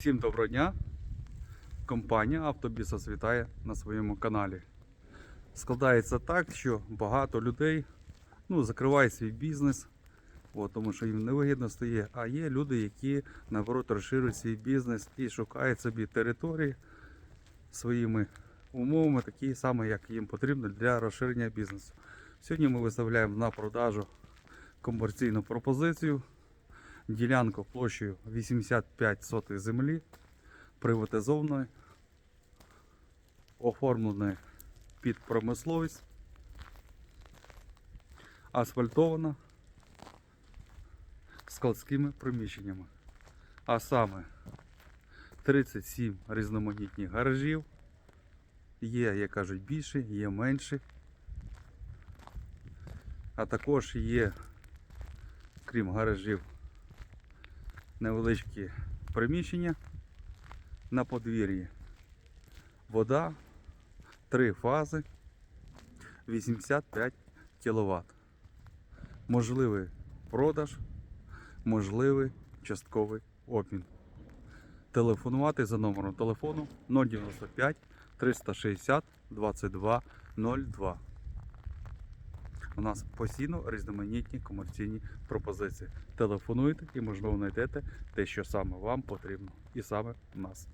Всім доброго дня! Компанія Автобісос вітає на своєму каналі. Складається так, що багато людей ну, закривають свій бізнес, от, тому що їм невигідно стає. А є люди, які наоборот розширюють свій бізнес і шукають собі території своїми умовами, такі самі, як їм потрібно для розширення бізнесу. Сьогодні ми виставляємо на продажу комерційну пропозицію. Ділянку площею 85 сотих землі, приватизованої, оформленої під промисловість, асфальтована складськими приміщеннями. А саме 37 різноманітних гаражів. Є, як кажуть, більші, є менші. А також є, крім гаражів, невеличкі приміщення на подвір'ї. Вода, три фази, 85 кВт. Можливий продаж, можливий частковий обмін. Телефонувати за номером телефону 095 360 22 02. У нас постійно різноманітні комерційні пропозиції. Телефонуйте і, можливо, знайдете те, що саме вам потрібно. І саме в нас.